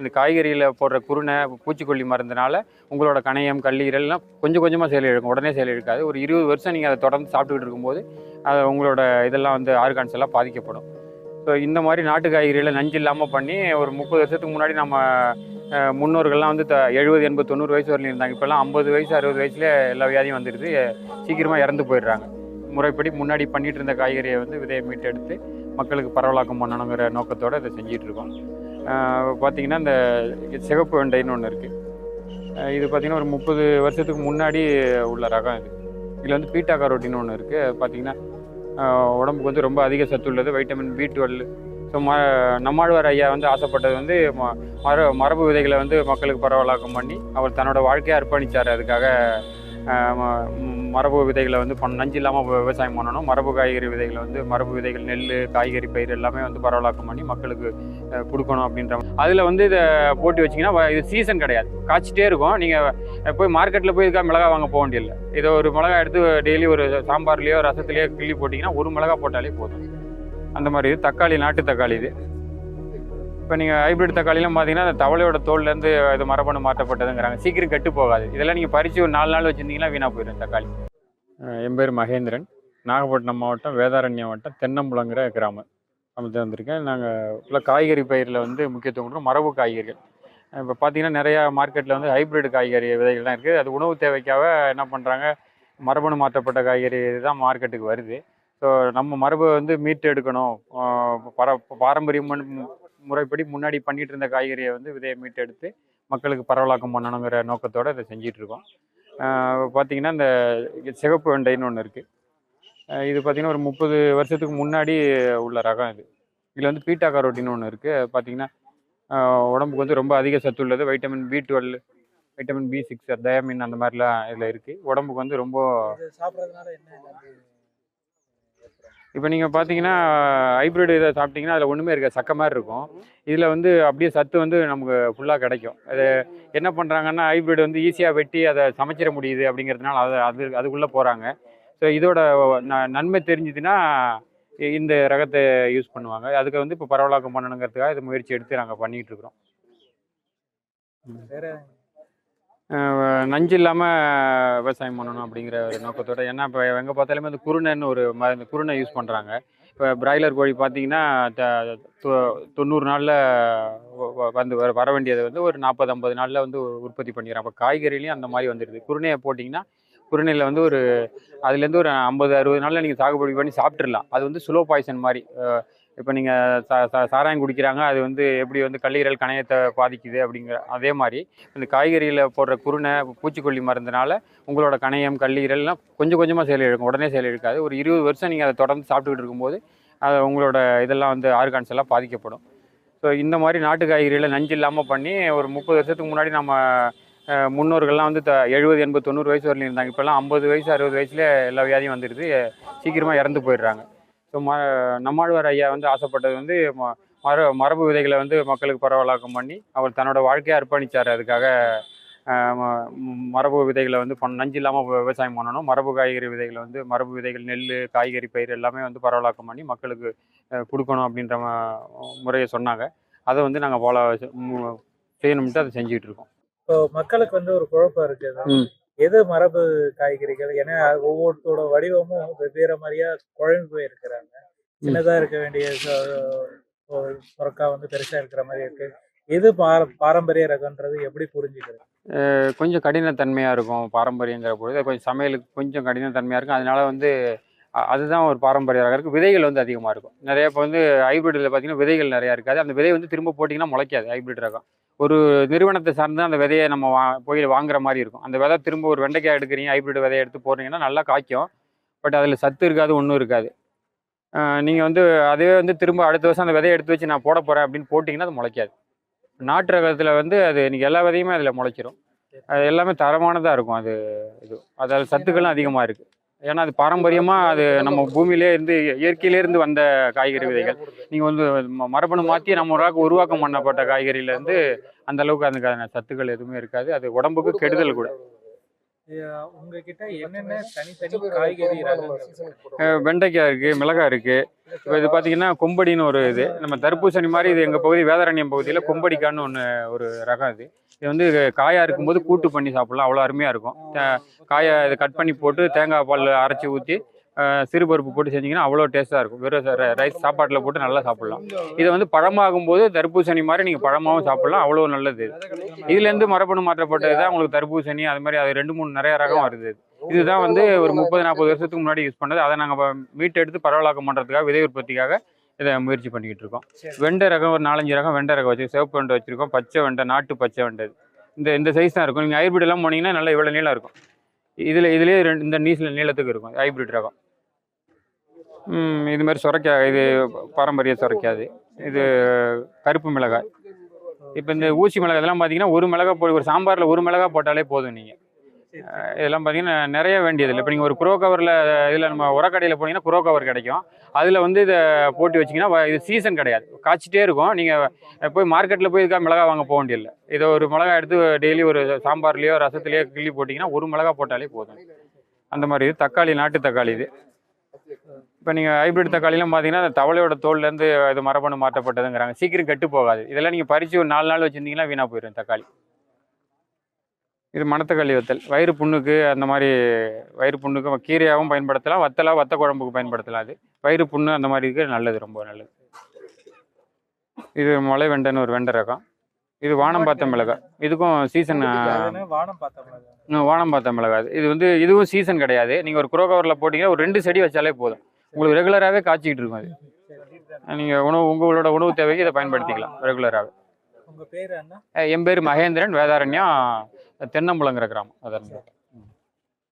இந்த காய்கறியில் போடுற குருணை பூச்சிக்கொல்லி மருந்துனால உங்களோட கணையம் கல்லீரல்லாம் கொஞ்சம் கொஞ்சமாக செயலிழக்கும் உடனே செயல் இழுக்காது. ஒரு இருபது வருஷம் நீங்கள் அதை தொடர்ந்து சாப்பிட்டுக்கிட்டு இருக்கும்போது அது உங்களோட இதெல்லாம் வந்து ஆர்கான்ஸ் எல்லாம் பாதிக்கப்படும். ஸோ இந்த மாதிரி நாட்டு காய்கறிகளை நஞ்சு இல்லாமல் பண்ணி ஒரு முப்பது வருஷத்துக்கு முன்னாடி நம்ம முன்னோர்கள்லாம் வந்து த- எழுபது எண்பது தொண்ணூறு வயசு வரலையும் இருந்தாங்க. இப்போல்லாம் ஐம்பது வயசு அறுபது வயசுல எல்லா வியாதியும் வந்துடுது சீக்கிரமாக இறந்து போயிடுறாங்க. முறைப்படி முன்னாடி பண்ணிகிட்டு இருந்த காய்கறியை வந்து விதையை மீட்டெடுத்து மக்களுக்கு பரவலாக்கம் பண்ணணுங்கிற நோக்கத்தோடு இதை செஞ்சிகிட்ருக்கோம் இருக்கோம். பார்த்திங்கன்னா இந்த சிகப்பு வெண்டைன்னு ஒன்று இருக்குது இது பார்த்திங்கன்னா ஒரு முப்பது வருஷத்துக்கு முன்னாடி உள்ள ரகம் இது. இதில் வந்து பீட்டா கரோட்டின்னு ஒன்று இருக்குது பார்த்தீங்கன்னா உடம்புக்கு வந்து ரொம்ப அதிக சத்து உள்ளது. Vitamin B twelve. ஸோ ம நம்மாழ்வார் ஐயா வந்து ஆசைப்பட்டது வந்து ம மர மரபு விதைகளை வந்து மக்களுக்கு பரவலாக்கம் பண்ணி அவர் தன்னோட வாழ்க்கையை அர்ப்பணித்தார் அதுக்காக ம- மரபு விதைகளை வந்து பண் நஞ்சு இல்லாமல் விவசாயம் பண்ணணும். மரபு காய்கறி விதைகளை வந்து மரபு விதைகள் நெல் காய்கறி பயிர் எல்லாமே வந்து பரவலாக்கம் பண்ணி மக்களுக்கு கொடுக்கணும் அப்படின்ற அதில் வந்து இதை போட்டி வச்சிங்கன்னா இது சீசன் கிடையாது. காய்ச்சிட்டே இருக்கும். நீங்கள் போய் மார்க்கெட்டில் போய் இதுக்காக மிளகா வாங்க போக வேண்டியதில்லை. இதை ஒரு மிளகா எடுத்து டெய்லி ஒரு சாம்பார்லேயோ ரசத்துலேயோ கிள்ளி போட்டிங்கன்னா ஒரு மிளகா போட்டாலே போதும். அந்த மாதிரி இது. தக்காளி நாட்டு தக்காளி இது. இப்போ நீங்கள் ஹைபிரிட் தக்காளிலாம் பார்த்தீங்கன்னா அந்த தவளையோட தோல்லேருந்து இது மரபணு மாற்றப்பட்டதுங்கிறாங்க. சீக்கிரம் கெட்டு போகாது. இதெல்லாம் நீங்கள் பறித்து ஒரு நாலு நாள் வச்சுருந்தீங்கன்னா வீணாக போயிடும் தக்காளி. என் பேர் மகேந்திரன். நாகப்பட்டினம் மாவட்டம் வேதாரண்யம் மாவட்டம் தென்னம்புலங்கிற கிராமம். அமைத்து வந்திருக்கேன். நாங்கள் ஃபுல்லாக காய்கறி பயிரில் வந்து முக்கியத்துவம் கொடுக்குறோம். மரபு காய்கறிகள். இப்போ பார்த்தீங்கன்னா நிறையா மார்க்கெட்டில் வந்து ஹைபிரிட் காய்கறி விதைகள்லாம் இருக்குது அது உணவு தேவைக்காக என்ன பண்ணுறாங்க மரபணு மாற்றப்பட்ட காய்கறி தான் மார்க்கெட்டுக்கு வருது. ஸோ நம்ம மரபை வந்து மீட்டு எடுக்கணும். பர பாரம்பரிய முன் முறைப்படி முன்னாடி பண்ணிகிட்டு இருந்த காய்கறியை வந்து விதையை மீட்டு எடுத்து மக்களுக்கு பரவலாக்கம் பண்ணணுங்கிற நோக்கத்தோடு இதை செஞ்சிகிட்ருக்கோம் பார்த்தீங்கன்னா இந்த சிகப்பு வெண்டைன்னு ஒன்று இருக்குது இது பார்த்திங்கன்னா ஒரு முப்பது வருஷத்துக்கு முன்னாடி உள்ள ரகம் இது. இதில் வந்து பீட்டா கரோட்டின்னு ஒன்று இருக்குது பார்த்தீங்கன்னா உடம்புக்கு வந்து ரொம்ப அதிக சத்து உள்ளது. Vitamin B twelve vitamin B six thiamine அந்த மாதிரிலாம் இதில் இருக்குது உடம்புக்கு வந்து ரொம்ப சாப்பிட்றதுனால என்ன இப்போ நீங்கள் பார்த்தீங்கன்னா ஹைப்ரிட் இதை சாப்பிட்டீங்கன்னா அதில் ஒன்றுமே இருக்காது. சக்க மாதிரி இருக்கும். இதில் வந்து அப்படியே சத்து வந்து நமக்கு ஃபுல்லாக கிடைக்கும். அது என்ன பண்ணுறாங்கன்னா ஹைப்ரிட் வந்து ஈஸியாக வெட்டி அதை சமைச்சிட முடியுது அப்படிங்கிறதுனால அது அது அதுக்குள்ளே போகிறாங்க. ஸோ இதோட ந- நன்மை தெரிஞ்சுதுன்னா இந்த ரகத்தை யூஸ் பண்ணுவாங்க. அதுக்கு வந்து இப்போ பரவலாக்கம் பண்ணணுங்கிறதுக்காக இது முயற்சி எடுத்து நாங்கள் பண்ணிகிட்ருக்குறோம் வேறு நஞ்சு இல்லாமல் விவசாயம் பண்ணணும் அப்படிங்கிற ஒரு நோக்கத்தோட ஏன்னா இப்போ எங்கே பார்த்தாலுமே அந்த குருணைன்னு ஒரு மருந்து குருணை யூஸ் பண்ணுறாங்க இப்போ பிராய்லர் கோழி பார்த்தீங்கன்னா த- தொ- தொண்ணூறு நாளில் வந்து வர வர வேண்டியதை வந்து ஒரு நாற்பது ஐம்பது நாளில் வந்து உற்பத்தி பண்ணிடுறாங்க. அப்போ காய்கறிலையும் அந்த மாதிரி வந்துடுது. குருணையை போட்டிங்கன்னா குருணையில் வந்து ஒரு அதுலேருந்து ஒரு ஐம்பது அறுபது நாளில் நீங்கள் சாகுபடி பண்ணி சாப்பிட்றலாம் அது வந்து ஸ்லோ பாய்சன் மாதிரி இப்போ நீங்கள் சா சா- சாராயம் குடிக்கிறாங்க அது வந்து எப்படி வந்து கல்லீரல் கணையத்தை பாதிக்குது அப்படிங்கிற அதே மாதிரி இந்த காய்கறியில் போடுற குருணை பூச்சிக்கொல்லி மருந்துனால உங்களோட கணையம் கல்லீரல்லாம் கொஞ்சம் கொஞ்சமாக செயல் இழக்கும் உடனே செயல் இழுக்காது. ஒரு இருபது வருஷம் நீங்கள் அதை தொடர்ந்து சாப்பிட்டுக்கிட்டு இருக்கும்போது அது உங்களோட இதெல்லாம் வந்து ஆர்கான்ஸ் எல்லாம் பாதிக்கப்படும். ஸோ இந்த மாதிரி நாட்டு காய்கறிகளை நஞ்சு இல்லாமல் பண்ணி ஒரு முப்பது வருஷத்துக்கு முன்னாடி நம்ம முன்னோர்கள்லாம் வந்து த எழுபது எண்பது தொண்ணூறு வயசு வரலையும் இருந்தாங்க. இப்போல்லாம் ஐம்பது வயசு அறுபது வயசுல எல்லா வியாதியும் வந்துடுது. சீக்கிரமாக இறந்து போயிடுறாங்க. ஸோ ம நம்மாழ்வார் ஐயா வந்து ஆசைப்பட்டது வந்து ம மர மரபு விதைகளை வந்து மக்களுக்கு பரவலாக்கம் பண்ணி அவர் தன்னோட வாழ்க்கையை அர்ப்பணித்தார் அதுக்காக மரபு விதைகளை வந்து பண்ண நஞ்சு இல்லாமல் விவசாயம் பண்ணணும். மரபு காய்கறி விதைகளை வந்து மரபு விதைகள் நெல் காய்கறி பயிர் எல்லாமே வந்து பரவலாக்கம் பண்ணி மக்களுக்கு கொடுக்கணும் அப்படின்ற முறையை சொன்னாங்க. அதை வந்து நாங்கள் போல செய்யணும்ட்டு அதை செஞ்சுட்டு இருக்கோம். இப்போ மக்களுக்கு வந்து ஒரு குழப்பம் இருக்குது. எது மரபு காய்கறிகள்? ஏன்னா ஒவ்வொருத்தோட வடிவமும் வெவ்வேறு மாதிரியா குழம்பு போய் இருக்கிறாங்க சின்னதா இருக்க வேண்டிய சுரக்கா வந்து பெருசா இருக்கிற மாதிரி இருக்கு. எது பார பாரம்பரிய ரகன்றது எப்படி புரிஞ்சுக்கிறது? கொஞ்சம் கடினத்தன்மையாக இருக்கும் பாரம்பரியங்கிற பொழுது. கொஞ்சம் சமையலுக்கு கொஞ்சம் கடினத்தன்மையாக இருக்கும். அதனால வந்து அதுதான் ஒரு பாரம்பரிய ரகம் இருக்குது விதைகள் வந்து அதிகமாக இருக்கும். நிறைய இப்போ வந்து ஹைபிரிட்டில் பார்த்தீங்கன்னா விதைகள் நிறையா இருக்காது. அந்த விதை வந்து திரும்ப போட்டிங்கன்னா முளைக்காது. ஹைபிரிட் ரகம். ஒரு நிறுவனத்தை சார்ந்து அந்த விதையை நம்ம வா போய் வாங்குற மாதிரி இருக்கும். அந்த விதை திரும்ப ஒரு வெண்டைக்காய் எடுக்கிறீங்க ஹைப்ரிட் விதையை எடுத்து போடுறீங்கன்னா நல்லா காய்க்கும். பட் அதில் சத்து இருக்காது ஒன்றும் இருக்காது. நீங்கள் வந்து அதுவே வந்து திரும்ப அடுத்த வருஷம் அந்த விதையை எடுத்து வச்சு நான் போட போகிறேன் அப்படின்னு போட்டிங்கன்னா அது முளைக்காது. நாட்டு ரகத்தில் வந்து அது நீங்கள் எல்லா விதையுமே அதில் முளைச்சிரும். அது எல்லாமே தரமானதாக இருக்கும் அது இது. அதாவது சத்துக்களும் அதிகமாக இருக்குது ஏன்னா அது பாரம்பரியமாக அது நம்ம பூமியிலே இருந்து இயற்கையிலே இருந்து வந்த காய்கறி விதைகள். நீங்கள் வந்து ம- மரபணு மாற்றி நம்ம ஒரு உருவாக்கம் பண்ணப்பட்ட காய்கறியிலேருந்து அந்த அளவுக்கு அதுக்கான சத்துக்கள் எதுவுமே இருக்காது. அது உடம்புக்கு கெடுதல் கூட. உங்ககிட்ட என்னென்ன தனித்தனி காய்கறி வெண்டைக்காய் இருக்குது மிளகாய் இருக்குது இப்போ இது பார்த்தீங்கன்னா கொம்படின்னு ஒரு இது. நம்ம தர்பூசணி மாதிரி இது எங்கள் பகுதி வேதாரண்யம் பகுதியில் கொம்படிக்கான்னு ஒன்று ஒரு ரகம் இது. இது வந்து காயாக இருக்கும்போது கூட்டு பண்ணி சாப்பிட்லாம். அவ்வளோ அருமையாக இருக்கும். காயை இதை கட் பண்ணி போட்டு தேங்காய் பால் அரைச்சி ஊற்றி சிறுபருப்பு போட்டு செஞ்சிங்கன்னா அவ்வளோ டேஸ்ட்டாக இருக்கும். வெறும் ரைஸ் சாப்பாட்டில் போட்டு நல்லா சாப்பிட்லாம். இதை வந்து பழமாகும் போது தர்பூசணி மாதிரி நீங்கள் பழமாவும் சாப்பிட்லாம். அவ்வளோ நல்லது இது. இதுலேருந்து மரபணு மாற்றப்பட்டது தான் உங்களுக்கு தர்பூசணி அது மாதிரி அது ரெண்டு மூணு நிறைய ரகம் வருது இது. இதுதான் வந்து ஒரு முப்பது நாற்பது வருஷத்துக்கு முன்னாடி யூஸ் பண்ணது. அதை நாங்கள் மீட் எடுத்து பரவலாக்கம் பண்ணுறதுக்காக விதை உற்பத்திக்காக இதை முயற்சி பண்ணிக்கிட்டு இருக்கோம். வெண்டை ரகம் ஒரு நாலஞ்சு ரகம் வெண்டை ரகம் வச்சு சிவப்பு வெண்டை வச்சிருக்கோம். பச்சை வெண்டை நாட்டு பச்சை வெண்டை. இந்த இந்த சைஸ் தான் இருக்கும். நீங்கள் ஹைபிரிட் எல்லாம் போனீங்கன்னா நல்லா இவ்வளோ நீளம் இருக்கும். இதில் இதுலேயே ரெண்டு இந்த நீசில் நீளத்துக்கு இருக்கும். ஹைபிரிட் ரகம். இது மாதிரி சுரைக்காய் இது பாரம்பரிய சுரைக்காது இது கருப்பு மிளகாய். இப்போ இந்த ஊசி மிளகாய் இதெல்லாம் பார்த்தீங்கன்னா ஒரு மிளகாய் போட்டு ஒரு சாம்பாரில் ஒரு மிளகாய் போட்டாலே போதும் நீங்கள் இதெல்லாம் பார்த்தீங்கன்னா நிறைய வேண்டியதில்லை. இப்போ நீங்கள் ஒரு குரோ கவரில் இதில் நம்ம உரக்கடையில் போனீங்கன்னா குரோ கவர் கிடைக்கும். அதில் வந்து இதை போட்டு வச்சிங்கன்னா இது சீசன் கிடையாது. காய்ச்சிட்டே இருக்கும். நீங்கள் போய் மார்க்கெட்டில் போய் இதுக்காக மிளகா வாங்க போக வேண்டியதில்லை. இதை ஒரு மிளகா எடுத்து டெய்லி ஒரு சாம்பார்லேயோ ரசத்துலேயோ கிள்ளி போட்டிங்கன்னா ஒரு மிளகா போட்டாலே போதும். அந்த மாதிரி இது தக்காளி நாட்டு தக்காளி இது. இப்போ நீங்கள் ஹைபிரிட் தக்காளிலாம் பார்த்தீங்கன்னா அந்த தவளையோட தோல்லேருந்து இது மரபணு மாற்றப்பட்டதுங்கிறாங்க. சீக்கிரம் கெட்டு போகாது. இதெல்லாம் நீங்கள் பறித்து ஒரு நாலு நாள் வச்சுருந்தீங்கன்னா வீணாக போயிடும் தக்காளி. இது மணத்தக்காளி வத்தல். வயிறு புண்ணுக்கு அந்த மாதிரி வயிறு புண்ணுக்கு கீரையாகவும் பயன்படுத்தலாம். வத்தலா வத்த குழம்புக்கு பயன்படுத்தலாம் அது. வயிறு புண்ணு அந்த மாதிரி இருக்குது நல்லது ரொம்ப நல்லது. இது மலை வெண்டைன்னு ஒரு வெண்டை ரகம். இது வானம் பார்த்த மிளகாய். இதுக்கும் சீசன் வானம் பார்த்த மிளகாய். வானம் பார்த்த மிளகாய். இது. வந்து இதுவும் சீசன் கிடையாது. நீங்கள் ஒரு குரோ கவரில் போட்டிங்கன்னா ஒரு ரெண்டு செடி வச்சாலே போதும். உங்களுக்கு ரெகுலராகவே காய்ச்சிக்கிட்டு இருக்கும் அது. நீங்கள் உணவு உங்களோட உணவு தேவைக்கு இதை பயன்படுத்திக்கலாம் ரெகுலராகவே உங்க பேரு என்ன? என் பேர் மகேந்திரன் வேதாரண்யம் தென்னம்புலங்கிற கிராமம். அதான்